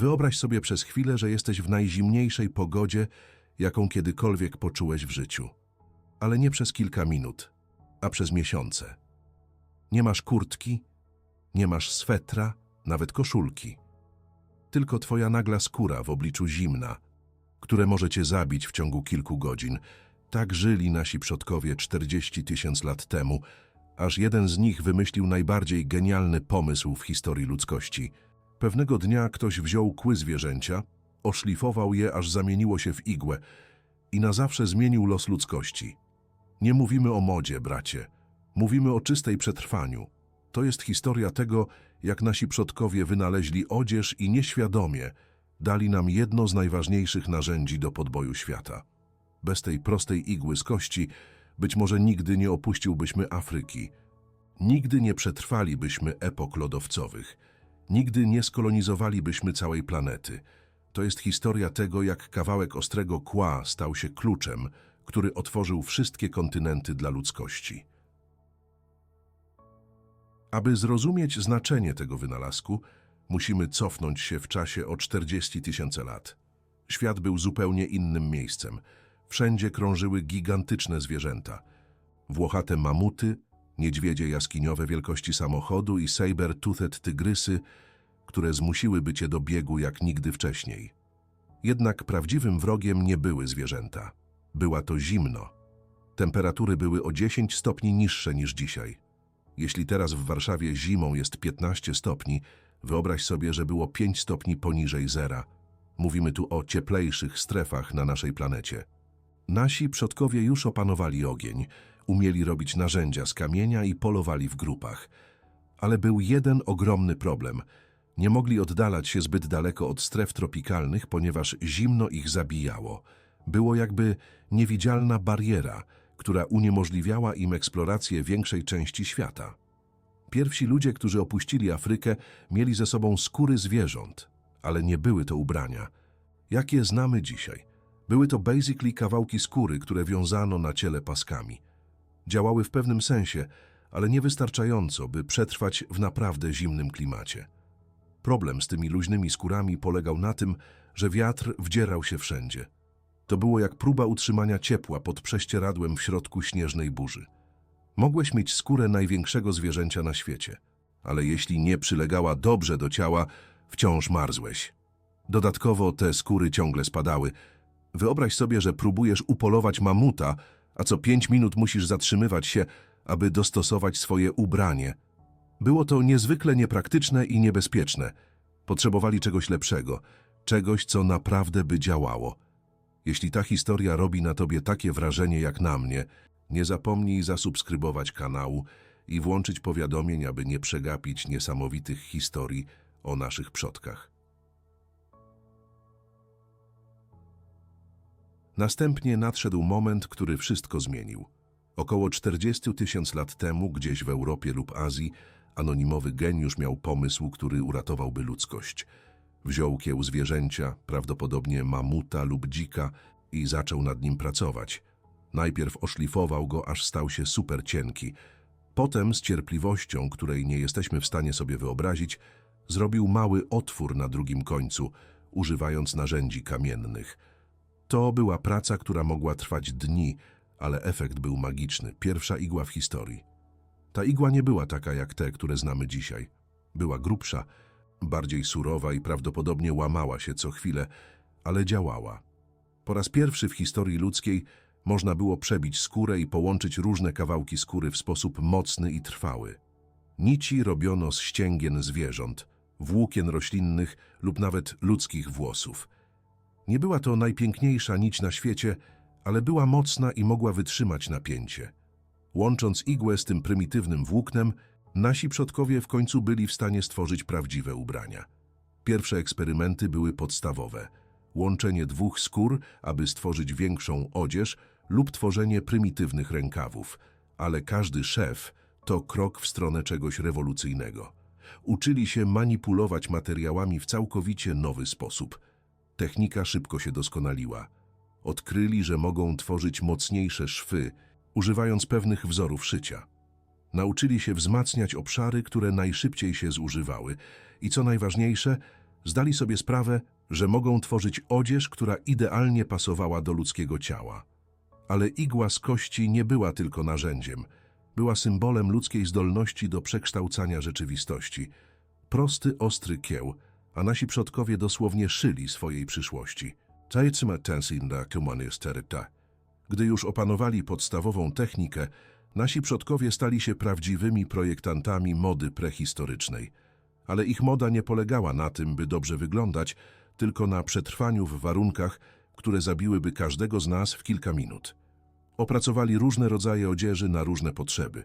Wyobraź sobie przez chwilę, że jesteś w najzimniejszej pogodzie, jaką kiedykolwiek poczułeś w życiu. Ale nie przez kilka minut, a przez miesiące. Nie masz kurtki, nie masz swetra, nawet koszulki. Tylko twoja nagla skóra w obliczu zimna, które może cię zabić w ciągu kilku godzin. Tak żyli nasi przodkowie 40 tysięcy lat temu, aż jeden z nich wymyślił najbardziej genialny pomysł w historii ludzkości. Pewnego dnia ktoś wziął kły zwierzęcia, oszlifował je, aż zamieniło się w igłę i na zawsze zmienił los ludzkości. Nie mówimy o modzie, bracie. Mówimy o czystej przetrwaniu. To jest historia tego, jak nasi przodkowie wynaleźli odzież i nieświadomie dali nam jedno z najważniejszych narzędzi do podboju świata. Bez tej prostej igły z kości być może nigdy nie opuściłbyśmy Afryki. Nigdy nie przetrwalibyśmy epok lodowcowych. Nigdy nie skolonizowalibyśmy całej planety. To jest historia tego, jak kawałek ostrego kła stał się kluczem, który otworzył wszystkie kontynenty dla ludzkości. Aby zrozumieć znaczenie tego wynalazku, musimy cofnąć się w czasie o 40 tysięcy lat. Świat był zupełnie innym miejscem. Wszędzie krążyły gigantyczne zwierzęta. Włochate mamuty, niedźwiedzie jaskiniowe wielkości samochodu i saber-toothed tygrysy, które zmusiłyby cię do biegu jak nigdy wcześniej. Jednak prawdziwym wrogiem nie były zwierzęta. Była to zimno. Temperatury były o 10 stopni niższe niż dzisiaj. Jeśli teraz w Warszawie zimą jest 15 stopni, wyobraź sobie, że było 5 stopni poniżej zera. Mówimy tu o cieplejszych strefach na naszej planecie. Nasi przodkowie już opanowali ogień, umieli robić narzędzia z kamienia i polowali w grupach. Ale był jeden ogromny problem. Nie mogli oddalać się zbyt daleko od stref tropikalnych, ponieważ zimno ich zabijało. Było jakby niewidzialna bariera, która uniemożliwiała im eksplorację większej części świata. Pierwsi ludzie, którzy opuścili Afrykę, mieli ze sobą skóry zwierząt, ale nie były to ubrania. Jak je znamy dzisiaj? Były to basically kawałki skóry, które wiązano na ciele paskami. Działały w pewnym sensie, ale niewystarczająco, by przetrwać w naprawdę zimnym klimacie. Problem z tymi luźnymi skórami polegał na tym, że wiatr wdzierał się wszędzie. To było jak próba utrzymania ciepła pod prześcieradłem w środku śnieżnej burzy. Mogłeś mieć skórę największego zwierzęcia na świecie, ale jeśli nie przylegała dobrze do ciała, wciąż marzłeś. Dodatkowo te skóry ciągle spadały. Wyobraź sobie, że próbujesz upolować mamuta, a co pięć minut musisz zatrzymywać się, aby dostosować swoje ubranie. Było to niezwykle niepraktyczne i niebezpieczne. Potrzebowali czegoś lepszego, czegoś, co naprawdę by działało. Jeśli ta historia robi na tobie takie wrażenie jak na mnie, nie zapomnij zasubskrybować kanału i włączyć powiadomień, aby nie przegapić niesamowitych historii o naszych przodkach. Następnie nadszedł moment, który wszystko zmienił. Około 40 tysięcy lat temu, gdzieś w Europie lub Azji, anonimowy geniusz miał pomysł, który uratowałby ludzkość. Wziął kieł zwierzęcia, prawdopodobnie mamuta lub dzika, i zaczął nad nim pracować. Najpierw oszlifował go, aż stał się super cienki. Potem, z cierpliwością, której nie jesteśmy w stanie sobie wyobrazić, zrobił mały otwór na drugim końcu, używając narzędzi kamiennych. To była praca, która mogła trwać dni, ale efekt był magiczny. Pierwsza igła w historii. Ta igła nie była taka jak te, które znamy dzisiaj. Była grubsza, bardziej surowa i prawdopodobnie łamała się co chwilę, ale działała. Po raz pierwszy w historii ludzkiej można było przebić skórę i połączyć różne kawałki skóry w sposób mocny i trwały. Nici robiono z ścięgien zwierząt, włókien roślinnych lub nawet ludzkich włosów. Nie była to najpiękniejsza nić na świecie, ale była mocna i mogła wytrzymać napięcie. Łącząc igłę z tym prymitywnym włóknem, nasi przodkowie w końcu byli w stanie stworzyć prawdziwe ubrania. Pierwsze eksperymenty były podstawowe. Łączenie dwóch skór, aby stworzyć większą odzież lub tworzenie prymitywnych rękawów. Ale każdy szef to krok w stronę czegoś rewolucyjnego. Uczyli się manipulować materiałami w całkowicie nowy sposób. Technika szybko się doskonaliła. Odkryli, że mogą tworzyć mocniejsze szwy, używając pewnych wzorów szycia. Nauczyli się wzmacniać obszary, które najszybciej się zużywały i co najważniejsze, zdali sobie sprawę, że mogą tworzyć odzież, która idealnie pasowała do ludzkiego ciała. Ale igła z kości nie była tylko narzędziem, była symbolem ludzkiej zdolności do przekształcania rzeczywistości. Prosty, ostry kieł, a nasi przodkowie dosłownie szyli swojej przyszłości. Gdy już opanowali podstawową technikę, nasi przodkowie stali się prawdziwymi projektantami mody prehistorycznej. Ale ich moda nie polegała na tym, by dobrze wyglądać, tylko na przetrwaniu w warunkach, które zabiłyby każdego z nas w kilka minut. Opracowali różne rodzaje odzieży na różne potrzeby.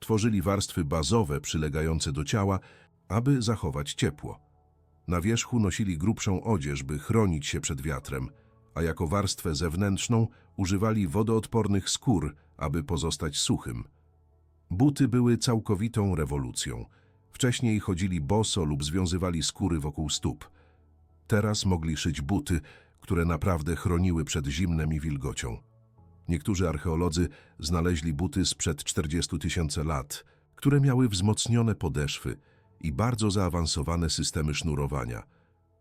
Tworzyli warstwy bazowe przylegające do ciała, aby zachować ciepło. Na wierzchu nosili grubszą odzież, by chronić się przed wiatrem, a jako warstwę zewnętrzną używali wodoodpornych skór, aby pozostać suchym. Buty były całkowitą rewolucją. Wcześniej chodzili boso lub związywali skóry wokół stóp. Teraz mogli szyć buty, które naprawdę chroniły przed zimnem i wilgocią. Niektórzy archeolodzy znaleźli buty sprzed 40 tysięcy lat, które miały wzmocnione podeszwy i bardzo zaawansowane systemy sznurowania.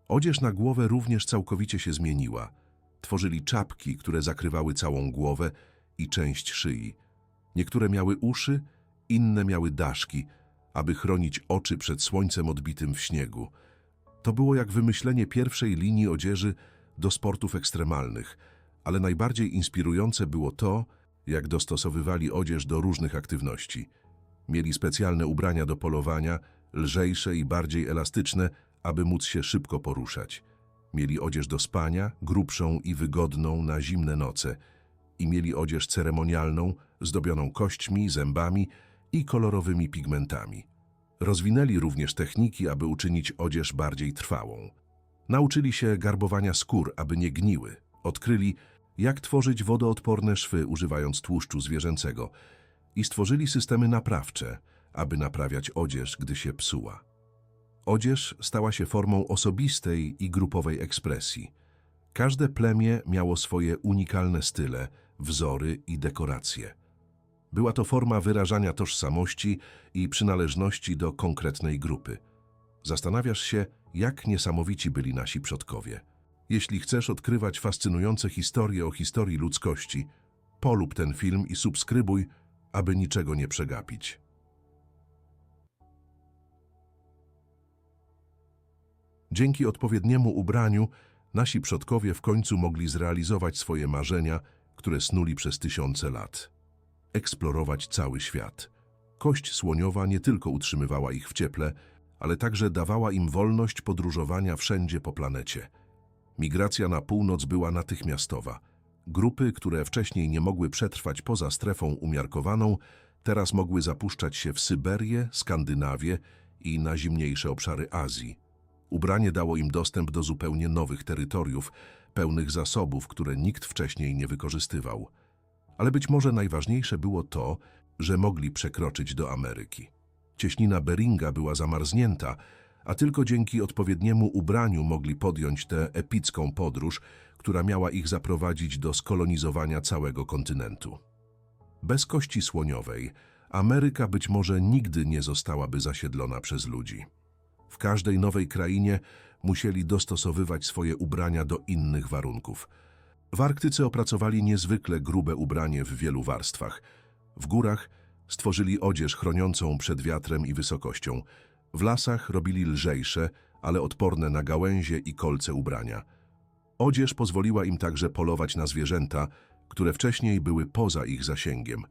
Odzież na głowę również całkowicie się zmieniła. Tworzyli czapki, które zakrywały całą głowę i część szyi. Niektóre miały uszy, inne miały daszki, aby chronić oczy przed słońcem odbitym w śniegu. To było jak wymyślenie pierwszej linii odzieży do sportów ekstremalnych, ale najbardziej inspirujące było to, jak dostosowywali odzież do różnych aktywności. Mieli specjalne ubrania do polowania, lżejsze i bardziej elastyczne, aby móc się szybko poruszać. Mieli odzież do spania, grubszą i wygodną na zimne noce. I mieli odzież ceremonialną, zdobioną kośćmi, zębami i kolorowymi pigmentami. Rozwinęli również techniki, aby uczynić odzież bardziej trwałą. Nauczyli się garbowania skór, aby nie gniły. Odkryli, jak tworzyć wodoodporne szwy używając tłuszczu zwierzęcego i stworzyli systemy naprawcze, aby naprawiać odzież, gdy się psuła. Odzież stała się formą osobistej i grupowej ekspresji. Każde plemię miało swoje unikalne style, wzory i dekoracje. Była to forma wyrażania tożsamości i przynależności do konkretnej grupy. Zastanawiasz się, jak niesamowici byli nasi przodkowie. Jeśli chcesz odkrywać fascynujące historie o historii ludzkości, polub ten film i subskrybuj, aby niczego nie przegapić. Dzięki odpowiedniemu ubraniu nasi przodkowie w końcu mogli zrealizować swoje marzenia, które snuli przez tysiące lat. Eksplorować cały świat. Kość słoniowa nie tylko utrzymywała ich w cieple, ale także dawała im wolność podróżowania wszędzie po planecie. Migracja na północ była natychmiastowa. Grupy, które wcześniej nie mogły przetrwać poza strefą umiarkowaną, teraz mogły zapuszczać się w Syberię, Skandynawię i na zimniejsze obszary Azji. Ubranie dało im dostęp do zupełnie nowych terytoriów, pełnych zasobów, które nikt wcześniej nie wykorzystywał. Ale być może najważniejsze było to, że mogli przekroczyć do Ameryki. Cieśnina Beringa była zamarznięta, a tylko dzięki odpowiedniemu ubraniu mogli podjąć tę epicką podróż, która miała ich zaprowadzić do skolonizowania całego kontynentu. Bez kości słoniowej Ameryka być może nigdy nie zostałaby zasiedlona przez ludzi. W każdej nowej krainie musieli dostosowywać swoje ubrania do innych warunków. W Arktyce opracowali niezwykle grube ubranie w wielu warstwach. W górach stworzyli odzież chroniącą przed wiatrem i wysokością. W lasach robili lżejsze, ale odporne na gałęzie i kolce ubrania. Odzież pozwoliła im także polować na zwierzęta, które wcześniej były poza ich zasięgiem.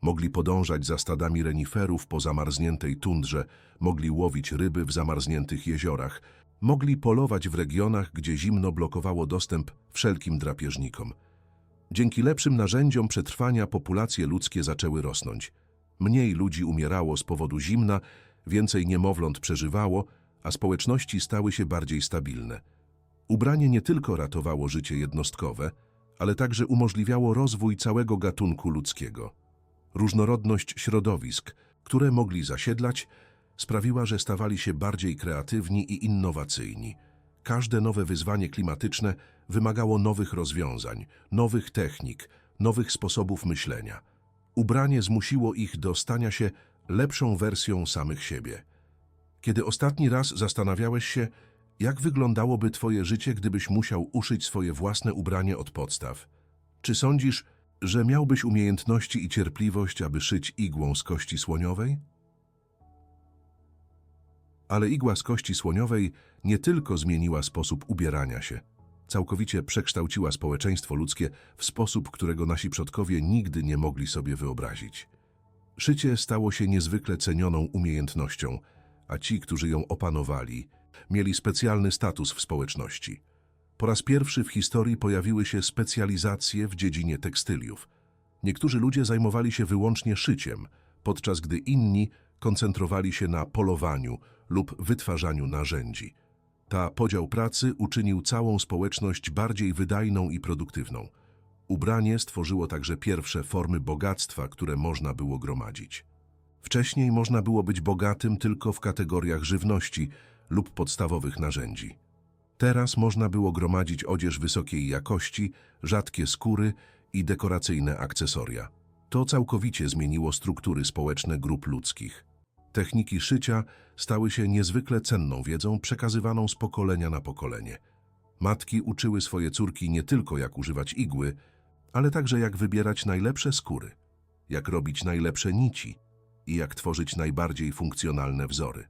Mogli podążać za stadami reniferów po zamarzniętej tundrze, mogli łowić ryby w zamarzniętych jeziorach, mogli polować w regionach, gdzie zimno blokowało dostęp wszelkim drapieżnikom. Dzięki lepszym narzędziom przetrwania populacje ludzkie zaczęły rosnąć. Mniej ludzi umierało z powodu zimna, więcej niemowląt przeżywało, a społeczności stały się bardziej stabilne. Ubranie nie tylko ratowało życie jednostkowe, ale także umożliwiało rozwój całego gatunku ludzkiego. Różnorodność środowisk, które mogli zasiedlać, sprawiła, że stawali się bardziej kreatywni i innowacyjni. Każde nowe wyzwanie klimatyczne wymagało nowych rozwiązań, nowych technik, nowych sposobów myślenia. Ubranie zmusiło ich do stania się lepszą wersją samych siebie. Kiedy ostatni raz zastanawiałeś się, Jak wyglądałoby twoje życie, gdybyś musiał uszyć swoje własne ubranie od podstaw? Czy sądzisz, że miałbyś umiejętności i cierpliwość, aby szyć igłą z kości słoniowej? Ale igła z kości słoniowej nie tylko zmieniła sposób ubierania się, całkowicie przekształciła społeczeństwo ludzkie w sposób, którego nasi przodkowie nigdy nie mogli sobie wyobrazić. Szycie stało się niezwykle cenioną umiejętnością, a ci, którzy ją opanowali, mieli specjalny status w społeczności. Po raz pierwszy w historii pojawiły się specjalizacje w dziedzinie tekstyliów. Niektórzy ludzie zajmowali się wyłącznie szyciem, podczas gdy inni koncentrowali się na polowaniu lub wytwarzaniu narzędzi. Ta podział pracy uczynił całą społeczność bardziej wydajną i produktywną. Ubranie stworzyło także pierwsze formy bogactwa, które można było gromadzić. Wcześniej można było być bogatym tylko w kategoriach żywności lub podstawowych narzędzi. Teraz można było gromadzić odzież wysokiej jakości, rzadkie skóry i dekoracyjne akcesoria. To całkowicie zmieniło struktury społeczne grup ludzkich. Techniki szycia stały się niezwykle cenną wiedzą przekazywaną z pokolenia na pokolenie. Matki uczyły swoje córki nie tylko jak używać igły, ale także jak wybierać najlepsze skóry, jak robić najlepsze nici i jak tworzyć najbardziej funkcjonalne wzory.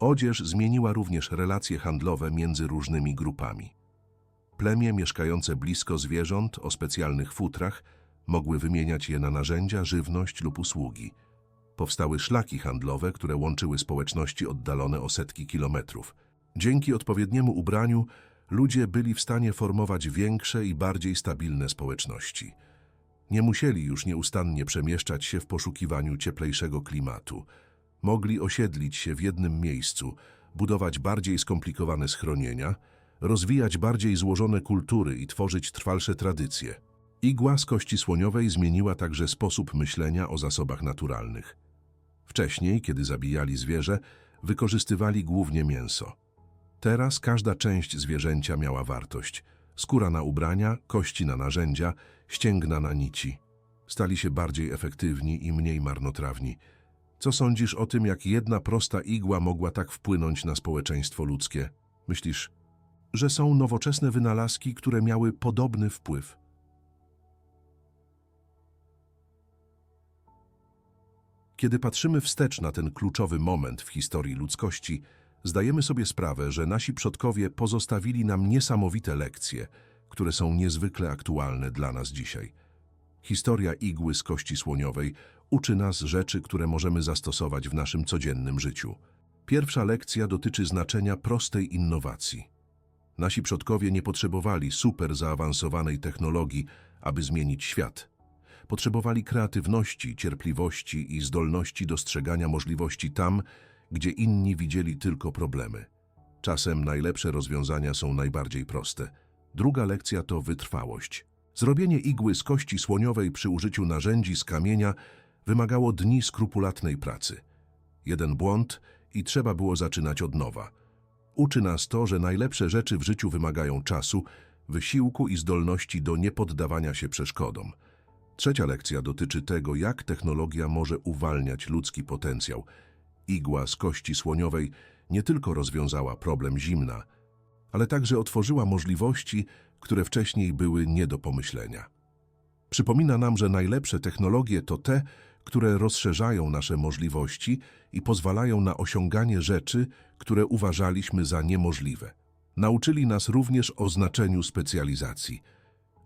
Odzież zmieniła również relacje handlowe między różnymi grupami. Plemię mieszkające blisko zwierząt o specjalnych futrach mogły wymieniać je na narzędzia, żywność lub usługi. Powstały szlaki handlowe, które łączyły społeczności oddalone o setki kilometrów. Dzięki odpowiedniemu ubraniu ludzie byli w stanie formować większe i bardziej stabilne społeczności. Nie musieli już nieustannie przemieszczać się w poszukiwaniu cieplejszego klimatu. Mogli osiedlić się w jednym miejscu, budować bardziej skomplikowane schronienia, rozwijać bardziej złożone kultury i tworzyć trwalsze tradycje. Igła z kości słoniowej zmieniła także sposób myślenia o zasobach naturalnych. Wcześniej, kiedy zabijali zwierzę, wykorzystywali głównie mięso. Teraz każda część zwierzęcia miała wartość. Skóra na ubrania, kości na narzędzia, ścięgna na nici. Stali się bardziej efektywni i mniej marnotrawni. Co sądzisz o tym, jak jedna prosta igła mogła tak wpłynąć na społeczeństwo ludzkie? Myślisz, że są nowoczesne wynalazki, które miały podobny wpływ? Kiedy patrzymy wstecz na ten kluczowy moment w historii ludzkości, zdajemy sobie sprawę, że nasi przodkowie pozostawili nam niesamowite lekcje, które są niezwykle aktualne dla nas dzisiaj. Historia igły z kości słoniowej uczy nas rzeczy, które możemy zastosować w naszym codziennym życiu. Pierwsza lekcja dotyczy znaczenia prostej innowacji. Nasi przodkowie nie potrzebowali super zaawansowanej technologii, aby zmienić świat. Potrzebowali kreatywności, cierpliwości i zdolności dostrzegania możliwości tam, gdzie inni widzieli tylko problemy. Czasem najlepsze rozwiązania są najbardziej proste. Druga lekcja to wytrwałość. Zrobienie igły z kości słoniowej przy użyciu narzędzi z kamienia wymagało dni skrupulatnej pracy. Jeden błąd i trzeba było zaczynać od nowa. Uczy nas to, że najlepsze rzeczy w życiu wymagają czasu, wysiłku i zdolności do niepoddawania się przeszkodom. Trzecia lekcja dotyczy tego, jak technologia może uwalniać ludzki potencjał. Igła z kości słoniowej nie tylko rozwiązała problem zimna, ale także otworzyła możliwości, które wcześniej były nie do pomyślenia. Przypomina nam, że najlepsze technologie to te, które rozszerzają nasze możliwości i pozwalają na osiąganie rzeczy, które uważaliśmy za niemożliwe. Nauczyli nas również o znaczeniu specjalizacji.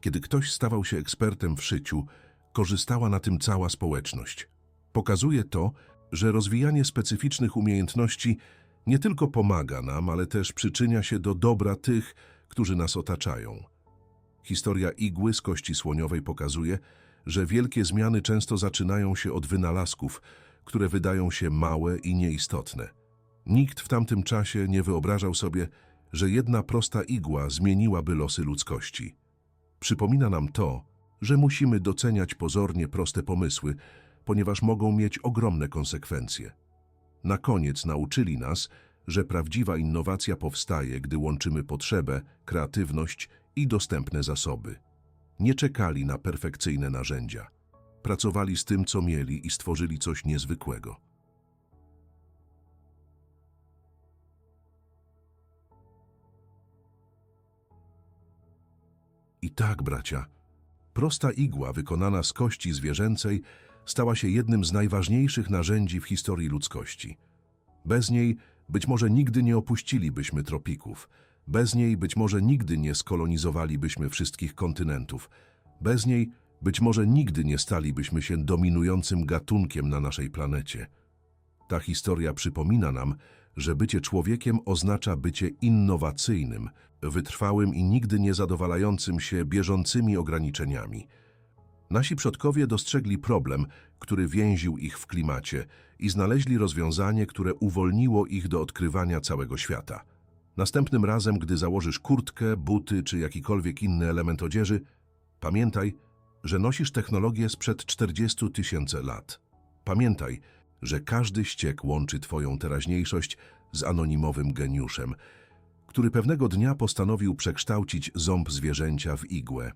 Kiedy ktoś stawał się ekspertem w szyciu, korzystała na tym cała społeczność. Pokazuje to, że rozwijanie specyficznych umiejętności nie tylko pomaga nam, ale też przyczynia się do dobra tych, którzy nas otaczają. Historia igły z kości słoniowej pokazuje, że wielkie zmiany często zaczynają się od wynalazków, które wydają się małe i nieistotne. Nikt w tamtym czasie nie wyobrażał sobie, że jedna prosta igła zmieniłaby losy ludzkości. Przypomina nam to, że musimy doceniać pozornie proste pomysły, ponieważ mogą mieć ogromne konsekwencje. Na koniec nauczyli nas, że prawdziwa innowacja powstaje, gdy łączymy potrzebę, kreatywność i dostępne zasoby. Nie czekali na perfekcyjne narzędzia. Pracowali z tym, co mieli i stworzyli coś niezwykłego. I tak, bracia, prosta igła wykonana z kości zwierzęcej stała się jednym z najważniejszych narzędzi w historii ludzkości. Bez niej być może nigdy nie opuścilibyśmy tropików, bez niej być może nigdy nie skolonizowalibyśmy wszystkich kontynentów, bez niej być może nigdy nie stalibyśmy się dominującym gatunkiem na naszej planecie. Ta historia przypomina nam, że bycie człowiekiem oznacza bycie innowacyjnym, wytrwałym i nigdy nie zadowalającym się bieżącymi ograniczeniami. Nasi przodkowie dostrzegli problem, który więził ich w klimacie i znaleźli rozwiązanie, które uwolniło ich do odkrywania całego świata. Następnym razem, gdy założysz kurtkę, buty czy jakikolwiek inny element odzieży, pamiętaj, że nosisz technologię sprzed 40 tysięcy lat. Pamiętaj, że każdy ściek łączy Twoją teraźniejszość z anonimowym geniuszem, który pewnego dnia postanowił przekształcić ząb zwierzęcia w igłę.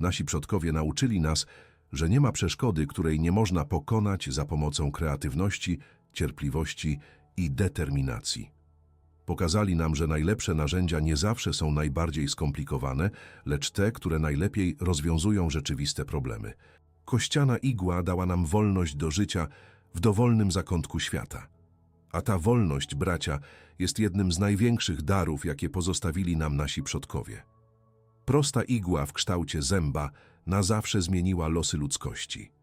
Nasi przodkowie nauczyli nas, że nie ma przeszkody, której nie można pokonać za pomocą kreatywności, cierpliwości i determinacji. Pokazali nam, że najlepsze narzędzia nie zawsze są najbardziej skomplikowane, lecz te, które najlepiej rozwiązują rzeczywiste problemy. Kościana igła dała nam wolność do życia w dowolnym zakątku świata. A ta wolność, bracia, jest jednym z największych darów, jakie pozostawili nam nasi przodkowie. Prosta igła w kształcie zęba na zawsze zmieniła losy ludzkości.